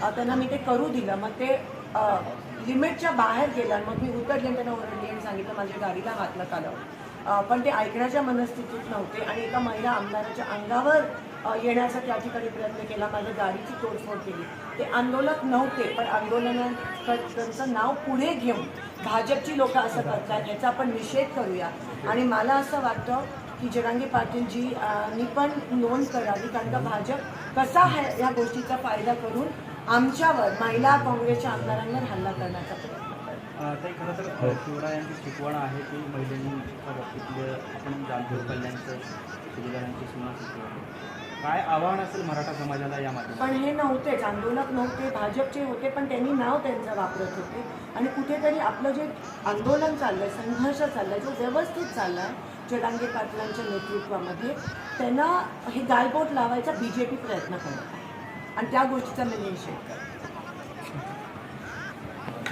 त्यांना मी ते करू दिलं. मग ते लिमिटच्या बाहेर गेलं मग मी उतरले त्यांना ओरडली आणि सांगितलं माझ्या गाडीला हात नका पण ते ऐकण्याच्या मनस्थितीत नव्हते आणि एका महिला आमदाराच्या अंगावर येण्याचा त्या ठिकाणी प्रयत्न केला. माझ्या गाडीची तोडफोड केली. ते आंदोलक नव्हते पण आंदोलनाचं नाव पुढे घेऊन भाजपची लोक असं करतात याचा आपण निषेध करूया. आणि मला असं वाटतं की जरांगे पाटीलजी नी पण नोंद करावी कारण का भाजप कसा ह्या या गोष्टीचा फायदा करून आमच्यावर महिला काँग्रेसच्या आमदारांवर हल्ला करण्याचा प्रयत्न. खरं तर शिवरायांची शिकवण आहे की महिलांच्या बाबतीतलं आपण जाणतो कल्याणचं सुविधांची सुना शिकवण. काय आव्हान असेल मराठा समाजाला या पण हे नव्हतेच आंदोलक नव्हते भाजपचे होते पण त्यांनी नाव त्यांचं वापरत होते. आणि कुठेतरी आपलं जे आंदोलन चाललंय संघर्ष चाललाय जो व्यवस्थित चाललाय जरांगे पाटलांच्या नेतृत्वामध्ये त्यांना हे गालबोट लावायचा बी जे पी प्रयत्न करत आहे. आणि त्या गोष्टीचा मी निषेध